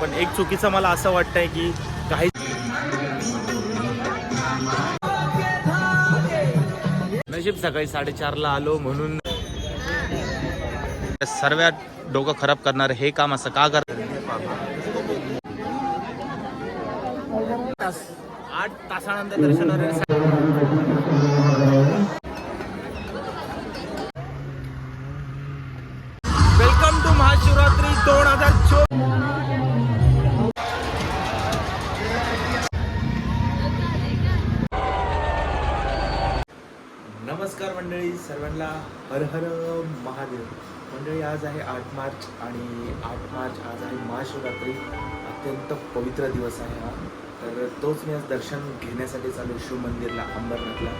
पण एक चुकीचं मला असं वाटतंय की काही नशीब सकाळी साडेचारला आलो म्हणून सर्वात डोकं खराब करणार हे काम असं का कर आठ तासानंतर दर्शन आज आहे आठ मार्च आणि आठ मार्च आज आहे महाशिवरात्री. अत्यंत पवित्र दिवस आहे हा. तर तोच मी आज दर्शन घेण्यासाठी चालू शिव मंदिरला अंबरनाथला.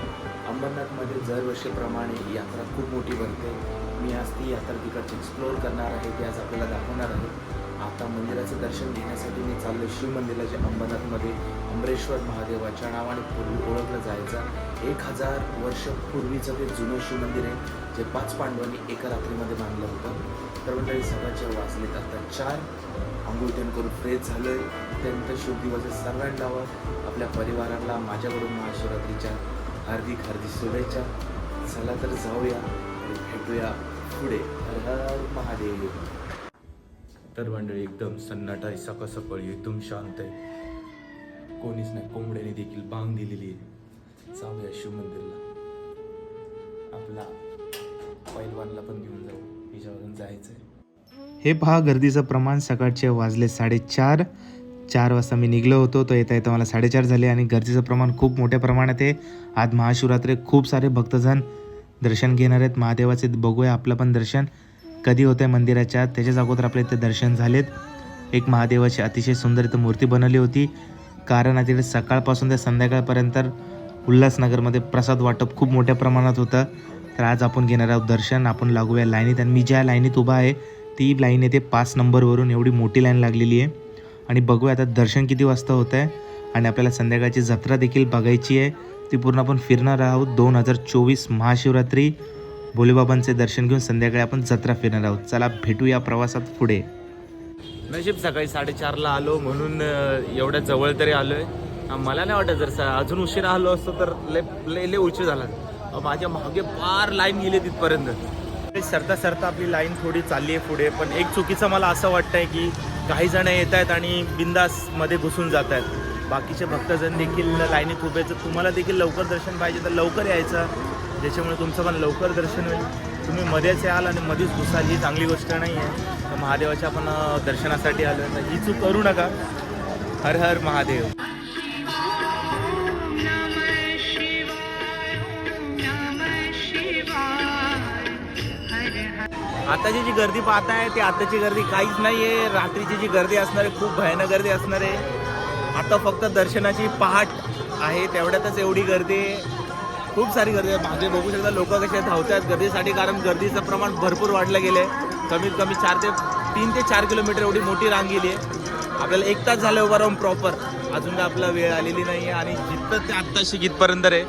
अंबरनाथमध्ये दरवर्षीप्रमाणे यात्रा खूप मोठी भरते. मी आज ती यात्रा तिकडची एक्सप्लोअर करणार आहे ती आज आपल्याला दाखवणार आहे. आता मंदिराचं दर्शन घेण्यासाठी मी चाललो शिवमंदिरला जे अंबरनाथमध्ये अमरेश्वर महादेवाच्या नावाने पूर्वी ओळखलं जायचं. एक हजार वर्ष पूर्वीचं ते जुनं शिव मंदिर आहे जे पाच पांडवांनी एका रात्रीमध्ये बांधलं होतं. तर मंडळी सकाळचे वाचलेत आता चार. आंघोळ करून फ्रेश झालं अत्यंत शुभ दिवस सर्वांना आपल्या परिवाराला माझ्याकडून महाशिवरात्रीच्या हार्दिक हार्दिक शुभेच्छा. चला तर जाऊया आणि भेटूया पुढे. हर हर महादेव. तर मंडळी एकदम सन्नाटा आहे सकाळ सकाळी एकदम शांत आहे. कोणीच नाही कोंबड्याने देखील बांग दिलेली आहे. जाऊया शिव मंदिरला आपला पैलवानला पण घेऊन जाऊ. हिच्यावरून जायचं आहे हे पहा गर्दीचं प्रमाण सकाळचे वाजले साडेचार. चार वाजता मी निघलो होतो तो येता येता मला साडेचार झाले आणि गर्दीचं प्रमाण खूप मोठ्या प्रमाणात आहे. आज महाशिवरात्री खूप सारे भक्तजण दर्शन घेणार आहेत. महादेवाचे बघूया आपलं पण दर्शन. कधी होतं आहे मंदिराच्या त्याच्याच अगोदर आपल्या इथे दर्शन झालेत. एक महादेवाची अतिशय सुंदर इथं मूर्ती बनवली होती. कारण आता सकाळपासून ते संध्याकाळपर्यंत उल्हासनगरमध्ये प्रसाद वाटप खूप मोठ्या प्रमाणात होतं. तर आज आपण घेणार आहोत दर्शन. आपण लागूया लाईनीत आणि मी ज्या लाईनीत उभा आहे ती लाईन येते पाच नंबरवरून एवढी मोठी लाईन लागलेली आहे. आणि बघूया आता दर्शन किती वाजता होतं आहे. आणि आपल्याला संध्याकाळची जत्रा देखील बघायची आहे. ती पूर्ण आपण फिरणार आहोत. दोन हजार चोवीस महाशिवरात्री. भोलेबाबांचे दर्शन घेऊन संध्याकाळी आपण जत्रा फिरणार आहोत. चला भेटूया प्रवासात पुढे. नशीब सकाळी साडेचारला आलो म्हणून एवढ्या जवळ तरी आलोय. आहे मला नाही वाटत जर अजून उशीर आलो असतो तर लय लय लय उशीर झाला. माझ्या मागे फार लाईन गेली तिथपर्यंत. सरता सरता आपली लाईन थोडी चालली आहे पुढे पण एक चुकीचं मला असं वाटतंय की काही जण येत आहेत आणि बिंदासमध्ये घुसून जात आहेत. बाकीचे भक्तजण देखील लाईनीत उभे आहेत. तुम्हाला देखील लवकर दर्शन पाहिजे तर लवकर यायचं. ज्याच्यामुळे तुमचं पण लवकर दर्शन होईल. तुम्ही मध्येच याल आणि मध्येच घुसाल. ही चांगली गोष्ट नाही आहे. तर महादेवाच्या आपण दर्शनासाठी आलो तर ही चूक करू नका. हर हर महादेव. आताची जी गर्दी पाहताय ती आताची गर्दी काहीच नाही आहे रात्रीची जी गर्दी असणार आहे खूप भयानक गर्दी असणार आहे. आता फक्त दर्शनाची पहाट आहे. तेवढ्यातच एवढी गर्दी आहे. खूप सारी गर्दी आहे. मागे बघू शकता लोक कसे धावतात गर्दीसाठी कारण गर्दीचं प्रमाण भरपूर वाढलं गेलं आहे कमीत कमी चार ते तीन ते चार किलोमीटर एवढी मोठी रांग गेली आहे आपल्याला एक तास झालं उभं राहून प्रॉपर अजून काय आपला वेळ आलेली नाही आहे आणि जिथं ते आत्ताशी जिथपर्यंत आहे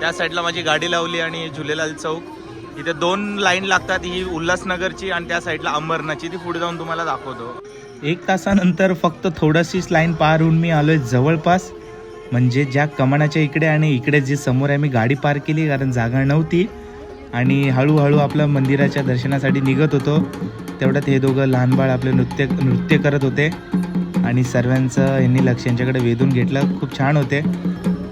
त्या साईडला माझी गाडी लावली आणि झुलेलाल चौक. इथे दोन लाईन लागतात ही उल्हासनगरची आणि त्या साईडला अंबरनाथची. ती पुढे जाऊन तुम्हाला दाखवतो. एक तासानंतर फक्त थोडीशीच लाईन पार होऊन मी आलोय जवळपास. म्हणजे ज्या कमानाच्या इकडे आणि इकडे जे समोर आहे मी गाडी पार केली कारण जागा नव्हती. आणि हळूहळू आपलं मंदिराच्या दर्शनासाठी निघत होतो. तेवढ्यात हे दोघं लहान बाळ आपले नृत्य नृत्य करत होते. आणि सर्वांचं यांनी लक्ष यांच्याकडे वेधून घेतलं. खूप छान होते.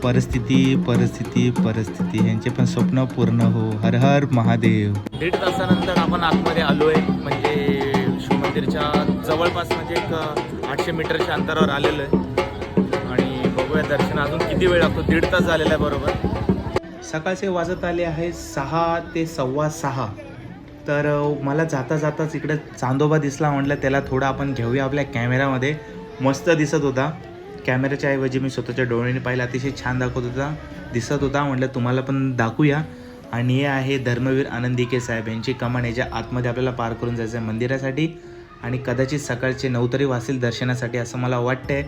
परिस्थिती परिस्थिती परिस्थिती. यांचे पण स्वप्न पूर्ण हो. हर हर महादेव. दीड तासानंतर आपण आतमध्ये आहे म्हणजे शिव मंदिरच्या जवळपास म्हणजे एक आठशे मीटरच्या अंतरावर आलेलो आहे. आणि दर्शन अजून किती वेळ लागतो? दीड तास झालेला आहे बरोबर. सकाळचे वाजत आले आहे सहा ते सव्वा सहा. तर मला जाता जाताच इकडे चांदोबा दिसला म्हटलं त्याला थोडा आपण घेऊया आपल्या कॅमेऱ्यामध्ये मस्त दिसत होता. कॅमेऱ्याच्या ऐवजी मी स्वतःच्या डोळ्याने पाहिलं अतिशय छान दाखवत होता. दिसत होता म्हटलं तुम्हाला पण दाखवूया. आणि हे आहे धर्मवीर आनंदिके साहेब यांची कमान याच्या आतमध्ये आपल्याला पार करून जायचं आहे मंदिरासाठी. आणि कदाचित सकाळचे नऊ तरी वाचतील दर्शनासाठी असं मला वाटतंय.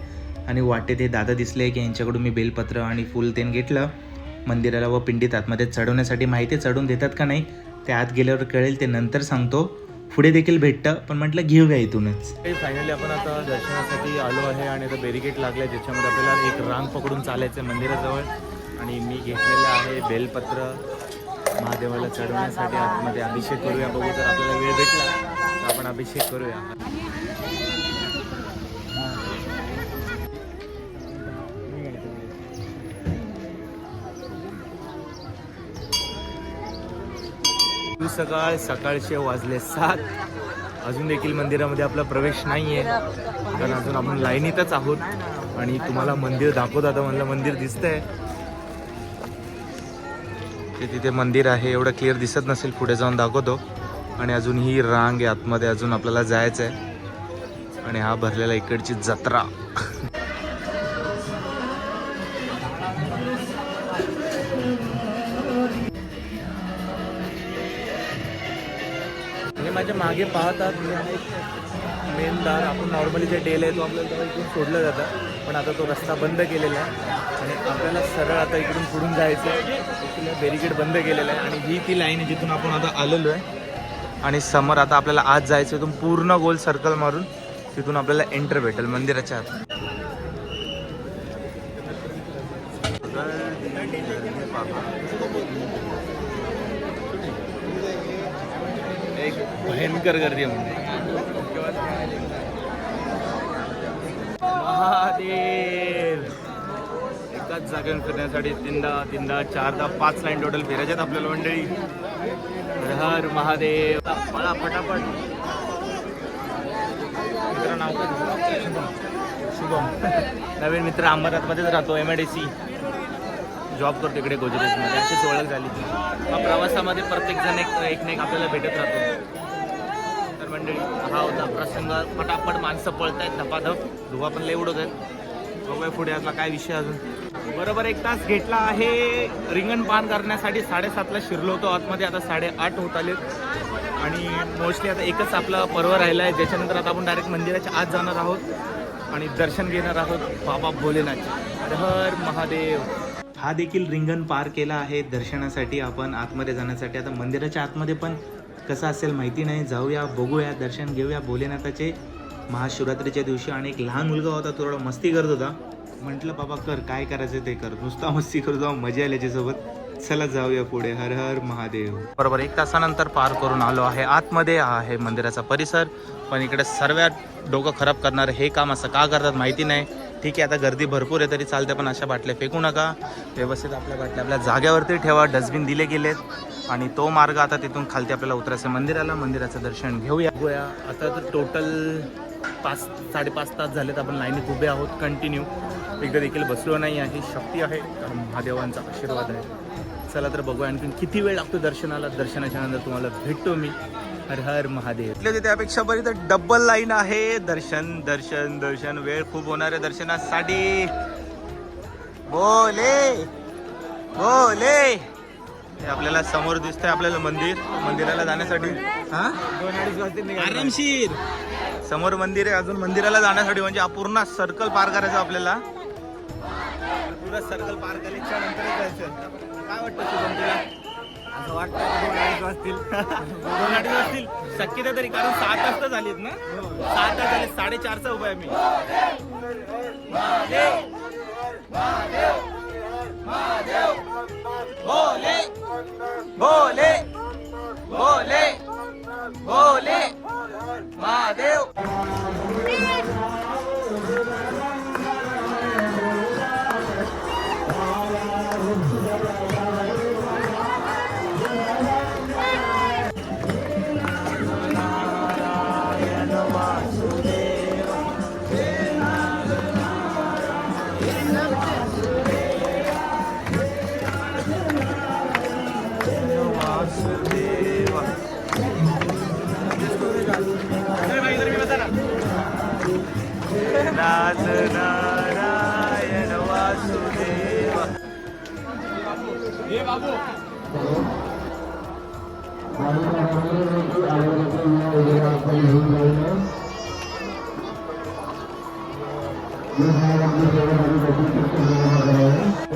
आणि वाटे ते दादा दिसले की यांच्याकडून मी बेलपत्र आणि फुल तेन घेतलं. मंदिराला व पिंडीत आतमध्ये चढवण्यासाठी माहिती चढून चढवून देतात का नाही ते आत गेल्यावर कळेल ते नंतर सांगतो. पुढे देखील भेटतं पण म्हटलं घेऊया इथूनच. फायनली आपण आता दर्शनासाठी आलो आहे आणि आता बेरीगेट लागलं आहे ज्याच्यामध्ये आपल्याला एक रांग पकडून चालायचं आहे मंदिराजवळ. आणि मी घेतलेलं आहे बेलपत्र. महादेवाला चढवण्यासाठी आतमध्ये अभिषेक करूया बघू जर आपल्याला वेळ भेटला तर आपण अभिषेक करूया. सकाळ सकाळचे वाजले सात. अजून देखील मंदिरामध्ये आपला प्रवेश नाही आहे कारण अजून आपण लाईनीतच आहोत. आणि तुम्हाला मंदिर दाखवत. आता म्हणलं मंदिर दिसतंय. ते तिथे मंदिर आहे. एवढं क्लिअर दिसत नसेल. पुढे जाऊन दाखवतो. आणि अजून ही रांग आहे. आतमध्ये अजून आपल्याला जायचं आहे आणि हा भरलेला इकडची जत्रा. मागे पाहतात म्हणजे मेन दार आपण नॉर्मली जे डेल आहे तो आपल्याला इकडून सोडलं जातं. पण आता तो रस्ता बंद केलेला आहे. आणि आपल्याला सरळ आता इकडून पुढून जायचं आहे. बॅरिकेड बंद केलेलं आहे. आणि ही ती लाईन आहे जिथून आपण आता आलेलो आहे. आणि समोर आता आपल्याला आज जायचं आहे. इथून पूर्ण गोल सर्कल मारून तिथून आपल्याला एंटर भेटेल मंदिराच्या आत एक भयंकर गर्दी आहे म्हणजे महादेव! एकाच जागेवर फिरण्यासाठी तीनदा तीनदा चारदा पाच लाईन टोटल फिरायच्यात आपल्याला मंडळी. हर महादेव! पळा फटाफट मित्र नाव शुभम. नवीन मित्र अंबरनाथमध्येच राहतो M I D C job करतो इकडे गुजरातमध्ये. अशीच ओळख झाली. हा प्रवासामध्ये प्रत्येक जण एक एक ना एक आपल्याला भेटत राहतो. मंडळी हा होता प्रसंग. पटापट माणसं पळतायत धपाधप. धुवा पण लय उडत आहेत बघूया पुढे असला काय विषय अजून. बरोबर एक तास घेतला आहे. रिंगण पान करण्यासाठी साडेसातला शिरलो होतो. आतमध्ये आता साडेआठ होत आले आणि मोस्टली आता एकच आपला पर्व राहिला आहे ज्याच्यानंतर आता आपण डायरेक्ट मंदिराच्या आत जाणार आहोत आणि दर्शन घेणार आहोत बाबा भोलेनाथ. हर हर महादेव. हा देखील रिंगण पार केला आहे दर्शनासाठी आपण आतमध्ये जाण्यासाठी. आता मंदिराच्या आतमध्ये पण कसं असेल माहिती नाही. जाऊया बघूया दर्शन घेऊया. भोलेनाथाचे महाशिवरात्रीच्या दिवशी आणि एक लहान मुलगा होता तो थोडा मस्ती करत होता. म्हटलं बाबा कर काय करायचं ते कर. नुसता मस्ती करू जाऊ मजा आली याच्यासोबत. चला जाऊया पुढे. हर हर महादेव. बरोबर एक तासानंतर पार करून आलो आहे. आतमध्ये हा आहे मंदिराचा परिसर. पण इकडे सर्वात डोकं खराब करणारं हे काम असं का करतात माहिती नाही. ठीक आहे आता गर्दी भरपूर आहे तरी चालते पण अशा बाटल्या फेकू नका. व्यवस्थित आपल्या बाटल्या आपल्या जाग्यावरती ठेवा. डस्टबिन दिले गेलेत. आणि तो मार्ग आता तिथून खालती आपल्याला उतरायचं मंदिराला मंदिराचं दर्शन घेऊया. बघूया. आता तर टोटल पाच साडेपाच तास झालेत आपण लाईनीत उभे आहोत. कंटिन्यू एकदा देखील बसलो नाही आहे. शक्ती आहे. महादेवांचा आशीर्वाद आहे. चला तर बघूया आणखी किती वेळ लागतो दर्शनाला. दर्शनाच्या नंतर तुम्हाला भेटतो मी. हर हर महादेव. इथले त्यापेक्षा बरी तर डबल लाईन आहे. दर्शन दर्शन दर्शन. वेळ खूप होणार आहे दर्शनासाठी. बोले बोले. हे आपल्याला समोर दिसतंय आपल्याला मंदिर. मंदिराला जाण्यासाठी. हा? आरामशीर. समोर मंदिर आहे अजून मंदिराला जाण्यासाठी म्हणजे पूर्ण सर्कल पार करायचा आपल्याला. पुरा सर्कल पार केल्याच्यानंतर जायचं. काय वाटतं शुभम तुला? असं वाटतं की दोन अडीच वाजतील. दोन अडीच वाजतील? शक्यता तरी कारण सात वाजता झालीत ना? सात तास झाले साडेचारचा उभा आहे मी.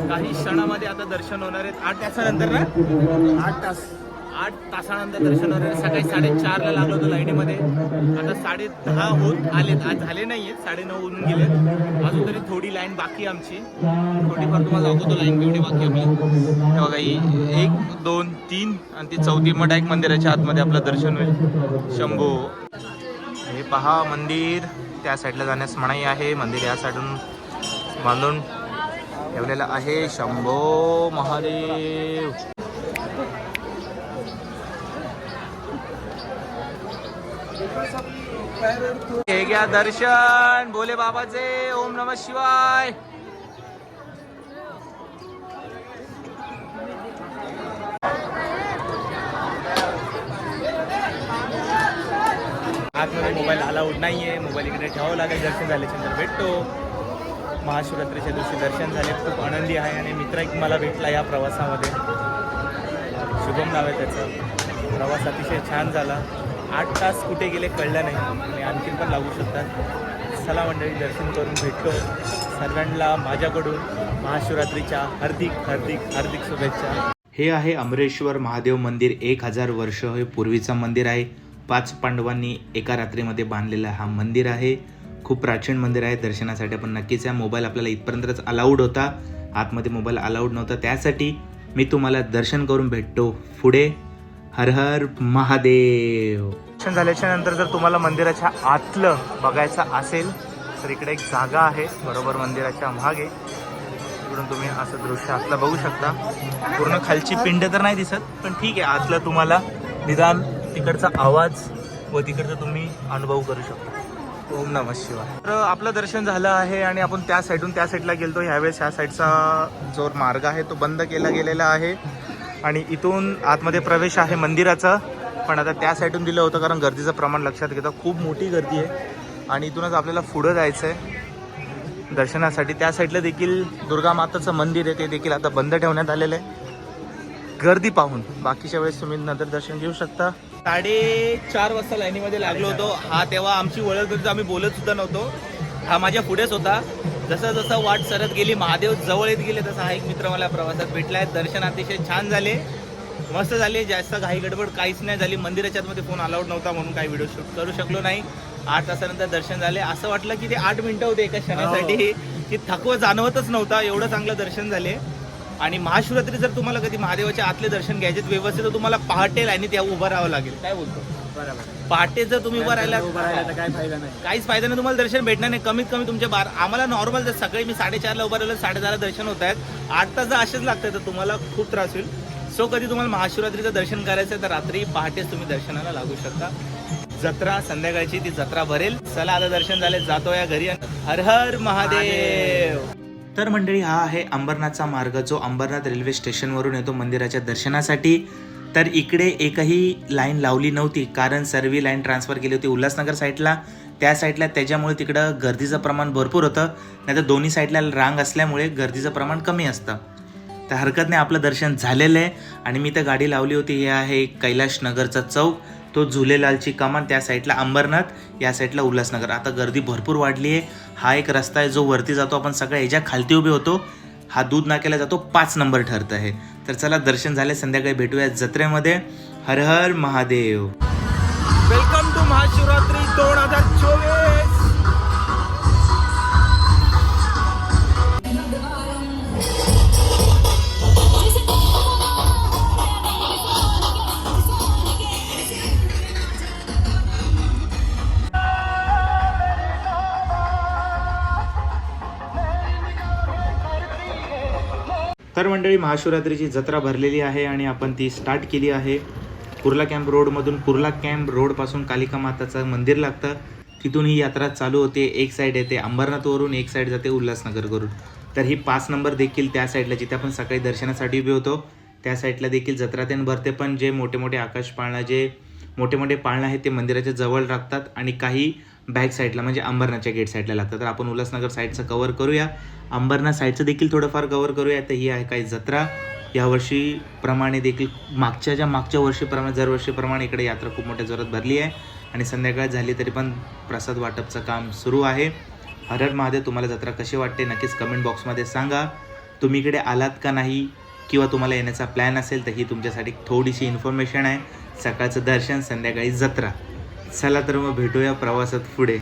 काही क्षणामध्ये आता दर्शन होणार आहेत. आठ तासानंतर ना? आठ तास. आठ तासानंतर दर्शन वगैरे सकाळी साडेचारला लागलो होतो लाईनीमध्ये. आता साडे दहा होत आलेत. आज झाले नाही आहेत साडे नऊ होऊन गेलेत. अजून तरी थोडी लाईन बाकी आमची. थोडीफार तुम्हाला दाखवतो लाईन केवढी बाकी आपली. बघा ही एक दोन तीन आणि ती चौथी मग एक मंदिराच्या आतमध्ये आपलं दर्शन होईल. शंभू. हे पहा मंदिर. त्या साईडला जाण्यास मनाई आहे. मंदिर या साईडून बांधून ठेवलेलं आहे. शंभो महादेव. हे घ्या दर्शन. बोले बाबाचे. ओम नम शिवाय. आतमध्ये मोबाईल अलाउड नाही आहे मोबाईल इकडे ठेवावं लागेल. दर्शन झाल्याच्यानंतर भेटतो. महाशिवरात्रीच्या दिवशी दर्शन झाले. खूप आनंदी आहे आणि मित्र एक मला भेटला या प्रवासामध्ये. शुभम नाव आहे त्याचं. प्रवास अतिशय छान झाला. आठ तास कुठे गेले कळलं नाही. आणि आणखीन पण लागू शकतात चला मंडळी दर्शन करून भेटतो सर्वांना माझ्याकडून महाशिवरात्रीच्या हार्दिक हार्दिक हार्दिक शुभेच्छा. हे आहे अमरेश्वर महादेव मंदिर. एक हजार वर्ष हे पूर्वीचं मंदिर आहे. पाच पांडवांनी एका रात्रीमध्ये बांधलेला हा मंदिर आहे. खूप प्राचीन मंदिर आहे. दर्शनासाठी आपण नक्कीच या मोबाईल आपल्याला इथपर्यंतच अलाउड होता. आतमध्ये मोबाईल अलाउड नव्हता. त्यासाठी मी तुम्हाला दर्शन करून भेटतो पुढे. हर हर महादेव. दर्शन झाल्याच्यानंतर जर तुम्हाला मंदिराच्या आतलं बघायचं असेल तर इकडे एक जागा आहे बरोबर मंदिराच्या मागे. इकडून तुम्ही असं दृश्य आतलं बघू शकता. पूर्ण खालची पिंड तर नाही दिसत पण ठीक आहे आतलं तुम्हाला निदान तिकडचा आवाज व तिकडचं तुम्ही अनुभव करू शकता. ओम नमः शिवाय. तर आपलं दर्शन झालं आहे आणि आपण त्या साईडून त्या साईडला गेलतो. ह्यावेळेस ह्या साईडचा जो मार्ग आहे तो बंद केला गेलेला आहे. आणि इथून आतमध्ये प्रवेश आहे मंदिराचा. पण आता त्या साईडून दिलं होतं कारण गर्दीचं प्रमाण लक्षात घेता खूप मोठी गर्दी आहे. आणि इथूनच आपल्याला पुढं जायचं आहे दर्शनासाठी त्या साईडला देखील दुर्गा माताचं मंदिर आहे ते देखील आता बंद ठेवण्यात आलेलं आहे. गर्दी पाहून. बाकीच्या वेळेस तुम्ही नंतर दर्शन घेऊ शकता. साडेचार वाजता लाईनीमध्ये लागलो होतो. हा तेव्हा आमची ओळख आम्ही बोलत सुद्धा नव्हतो. हा माझ्या पुढेच होता. जसं जसं वाट सरत गेली महादेव जवळ येत गेले तसा हा एक मित्र मला प्रवासात भेटलाय. दर्शन अतिशय छान झाले. मस्त झाले. जास्त घाई गडबड काहीच नाही झाली. मंदिराच्या आतमध्ये फोन अलाउड नव्हता म्हणून काही व्हिडिओ शूट करू शकलो नाही. आठ तासानंतर दर्शन झाले. असं वाटलं की ते आठ मिनिटं होते एका क्षणासाठी. की थकवा जाणवतच नव्हता. एवढं चांगलं दर्शन झाले. आणि महाशिवरात्री जर तुम्हाला कधी महादेवाच्या आतले दर्शन घ्यायचे व्यवस्थित तर तुम्हाला पहाटे लाईनी त्या उभं राहावं लागेल. काय बोलतो? बरोबर. पहाटे जर तुम्ही उभं राहिला उभं राहिलं तर काय फायदा नाही. काहीच फायदा नाही. तुम्हाला दर्शन भेटणार नाही. कमीत कमी तुमच्या बार आम्हाला नॉर्मल जर सकाळी मी साडेचारला उभं राहिलं साडेदहाला दर्शन होत आहेत. आठ तास जर असेच लागतात तर तुम्हाला खूप त्रास होईल. सो कधी तुम्हाला महाशिवरात्रीचं दर्शन करायचं आहे तर रात्री पहाटेच तुम्ही दर्शनाला लागू शकता. जत्रा संध्याकाळची ती जत्रा भरेल. चला आता दर्शन झाले जातो या घरी. हर हर महादेव! तर मंडळी हा आहे अंबरनाथचा मार्ग. जो अंबरनाथ रेल्वे स्टेशनवरून येतो मंदिराच्या दर्शनासाठी. तर इकडे एकही लाईन लावली नव्हती कारण सर्व लाईन ट्रान्सफर केली होती उल्हासनगर साईडला. त्या साईडला त्याच्यामुळे तिकडं गर्दीचं प्रमाण भरपूर होतं नाहीतर दोन्ही साईडला रांग असल्यामुळे गर्दीचं प्रमाण कमी असतं. तर हरकत नाही आपलं दर्शन झालेलं आहे आणि मी तर गाडी लावली होती हे आहे कैलाश नगरचा चौक. तो झुलेलालची कमान त्या साईडला अंबरनाथ या साईडला उल्हासनगर. आता गर्दी भरपूर वाढली आहे. हा एक रस्ता आहे जो वरती जातो आपण सगळ्या ह्याच्या खालती उभे होतो. हा दूध नाक्याला जातो पाच नंबर ठरत आहे तर चला दर्शन झाले संध्याकाळी भेटूया जत्रेमध्ये. हर हर महादेव. वेलकम टू महाशिवरात्री दोन हजार चोवीस. तर मंडळी महाशिवरात्रीची जत्रा भरलेली आहे आणि आपण ती स्टार्ट केली आहे. कुर्ला कॅम्प रोडमधून कुर्ला कॅम्प रोडपासून कालिका माताचं मंदिर लागतं. तिथून ही यात्रा चालू होते. एक साईड येते अंबरनाथवरून एक साईड जाते उल्हासनगर करून तर ही पाच नंबर देखील त्या साईडला जिथे आपण सकाळी दर्शनासाठी उभे होतो त्या साईडला देखील जत्रा तेन भरते. पण जे मोठे मोठे आकाश पाळणा जे मोठे मोठे पाळणं आहेत ते मंदिराच्या जवळ राखतात. आणि काही बॅक साईडला म्हणजे अंबरनाथच्या गेट साईडला लागतं. तर आपण उल्हासनगर साईडचं कवर करूया. अंबरनाथ साईडचं देखील थोडंफार कवर करूया. तर ही आहे काही जत्रा. यावर्षी प्रमाणे देखील मागच्या ज्या मागच्या वर्षीप्रमाणे दरवर्षीप्रमाणे इकडे यात्रा खूप मोठ्या जोरात भरली आहे. आणि संध्याकाळ झाली तरी पण प्रसाद वाटपचं काम सुरू आहे. हर हर महादेव तुम्हाला जत्रा कशी वाटते नक्कीच कमेंट बॉक्समध्ये सांगा. तुम्ही इकडे आलात का नाही किंवा तुम्हाला येण्याचा प्लॅन असेल तर ही तुमच्यासाठी थोडीशी इन्फॉर्मेशन आहे. सकाळचं दर्शन संध्याकाळी जत्रा. चला तर मग भेटूया प्रवासात पुढे.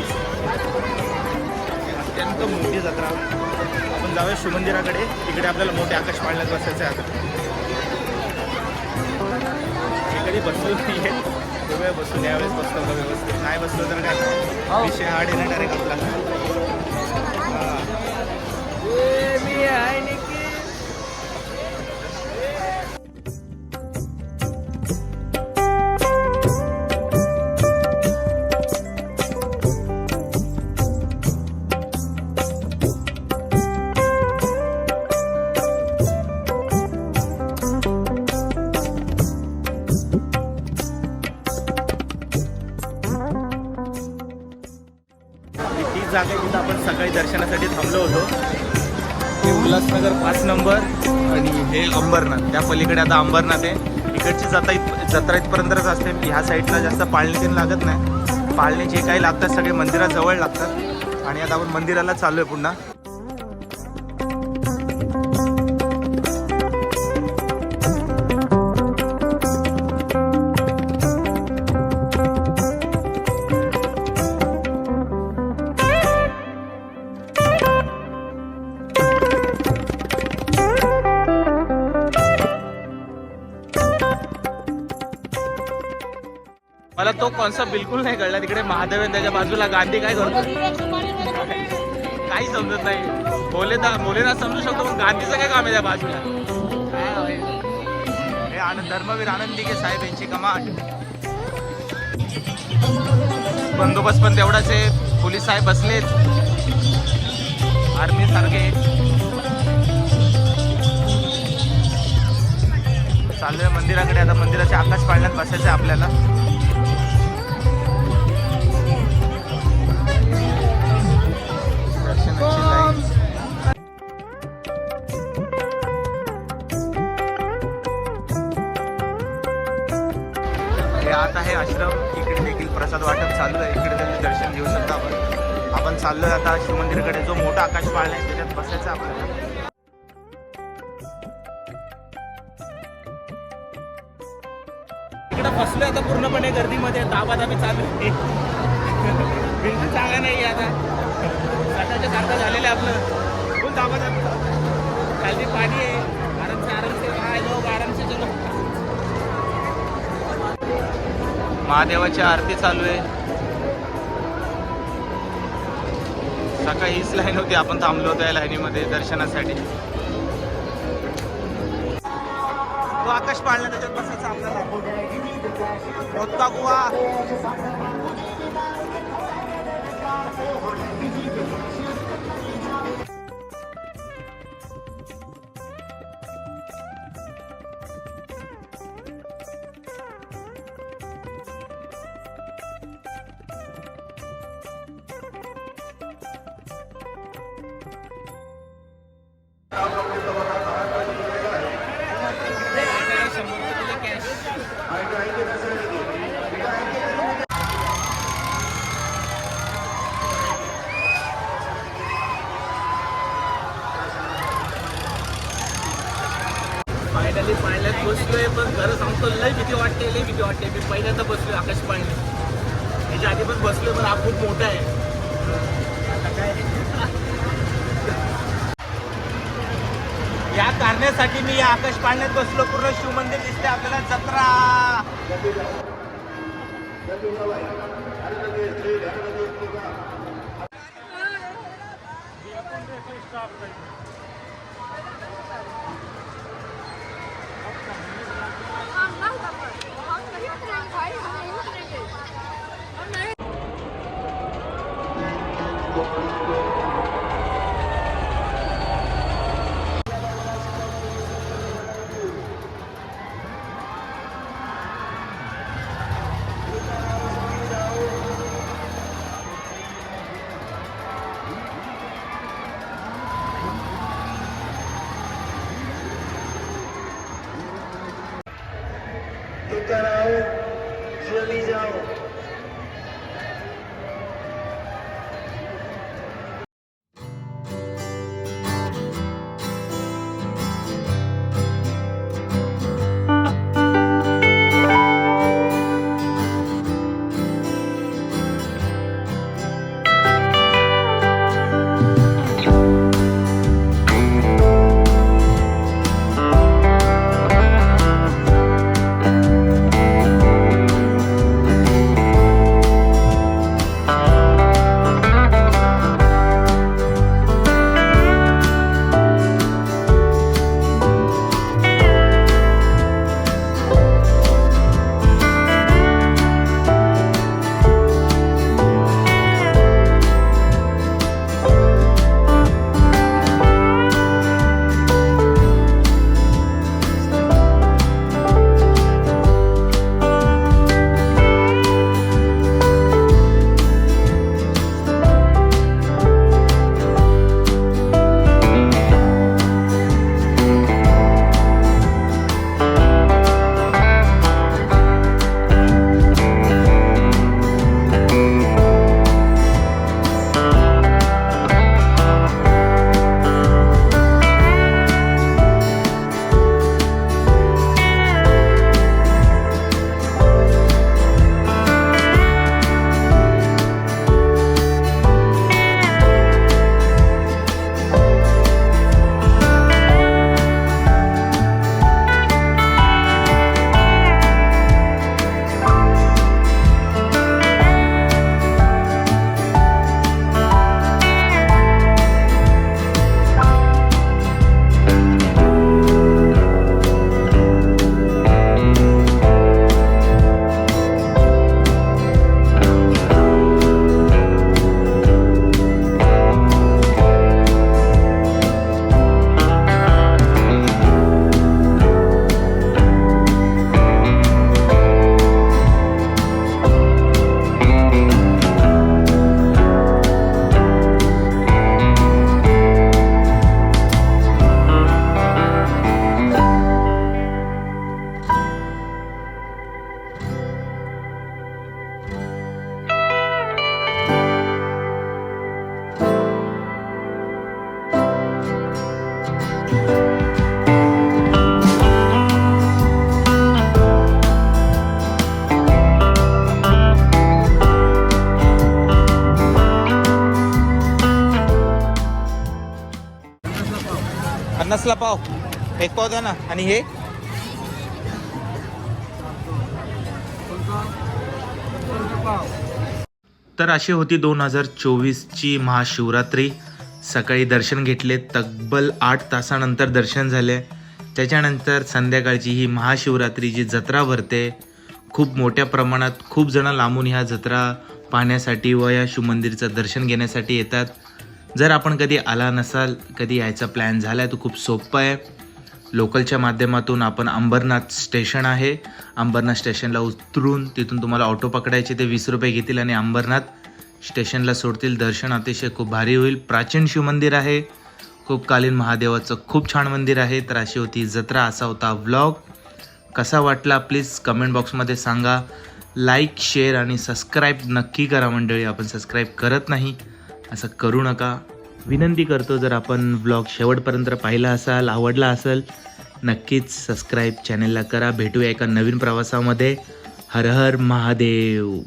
चोवीस अत्यंत मोठी जत्रा. आपण जाऊया शिवमंदिराकडे तिकडे आपल्याला मोठे आकाश पाळण्यात बसायचं आहे आता. कधी बसलो नाही आहे वेळ बसून यावेळेस बसलो का व्यवस्थित. नाही बसलो तर काय? विषय हार्ड आहे ना डायरेक्ट आपला. दर्शनासाठी थांबलो होतो. हे उल्हासनगर पाच नंबर आणि हे अंबरनाथ. त्या पलीकडे आता अंबरनाथ आहे. इकडची जत्रा इत जत्रा इथपर्यंतच असते. ह्या साईडला जास्त पाळणे ते लागत नाही. पाळणे जे काही लागतात सगळे मंदिराजवळ लागतात. आणि आता आपण मंदिराला चालू आहे पुन्हा. बिलकुल नाही कळला तिकडे महादेव आहे त्याच्या बाजूला गांधी काय करतो? काही समजत नाही. बोले तर समजू शकतो पण गांधीचं काय काम आहे त्या बाजूला? हे आनंद धर्मवीर आनंद दिघे साहेब यांची कमांड बंदोबस्त पण तेवढाच आहे. पोलीस साहेब बसलेत. आर्मी सारखे. चाललोय मंदिराकडे. आता मंदिराच्या आकाश पाळण्यात बसायचं आहे आपल्याला. आश्रम इकडे देखील प्रसाद वाटप चालू आहे. इकडे त्यांनी दर्शन घेऊ शकता आपण. आपण चाललोय आता शिवमंदिरकडे जो मोठा आकाश पाळला आहे त्याच्यात बसायचं आपल्याला. इकडे बसलोय आता पूर्णपणे गर्दीमध्ये. दाबात चालू आहे. बिलकुल चांगला नाही आता. सकाळच्या सारखं झालेलं आहे आपलं. फुल दाबात खाली पाणी आहे. महादेवाची आरती चालू आहे. सकाळी हीच लाईन होती आपण थांबलो होतो या लाईनीमध्ये दर्शनासाठी. तो आकाश पाळला त्याच्यात बसायचा आपल्याला भीती वाटते. मी पहिल्यांदा बसलो आकाश पाळणे त्याच्या आधी पण बसलो पण हा खूप मोठा आहे. आता काय या कारणासाठी मी या आकाश बसलो. पूर्ण शिवमंदिर दिसते आपल्याला. जत्रा! पाव. एक पाव द्या ना. आणि हे? तर अशी होती दोन हजार चोवीसची महाशिवरात्री. सकाळी दर्शन घेतले. तब्बल आठ तासानंतर दर्शन झाले. त्याच्यानंतर संध्याकाळची ही महाशिवरात्रीची जत्रा भरते खूप मोठ्या प्रमाणात खूप जण लांबून ह्या जत्रा पाहण्यासाठी व या शिवमंदिरचं दर्शन घेण्यासाठी येतात. जर आपण कधी आला नसाल कधी यायचा प्लॅन झाला आहे तो खूप सोपं आहे. लोकलच्या माध्यमातून आपण अंबरनाथ स्टेशन आहे. अंबरनाथ स्टेशनला उतरून तिथून तुम्हाला ऑटो पकडायचे ते वीस रुपये घेतील आणि अंबरनाथ स्टेशनला सोडतील. दर्शन अतिशय खूप भारी होईल. प्राचीन शिवमंदिर आहे. खूप कालीन महादेवाचं खूप छान मंदिर आहे. तर अशी होती जत्रा असा होता व्लॉग कसा वाटला प्लीज कमेंट बॉक्समध्ये सांगा. लाईक शेअर आणि सबस्क्राईब नक्की करा मंडळी. आपण सबस्क्राईब करत नाही. असं करू नका. विनंती करतो जर आपण ब्लॉग शेवटपर्यंत पाहिला असाल आवडला असेल नक्कीच सबस्क्राईब चॅनलला करा. भेटूया एका नवीन प्रवासामध्ये. हर हर महादेव.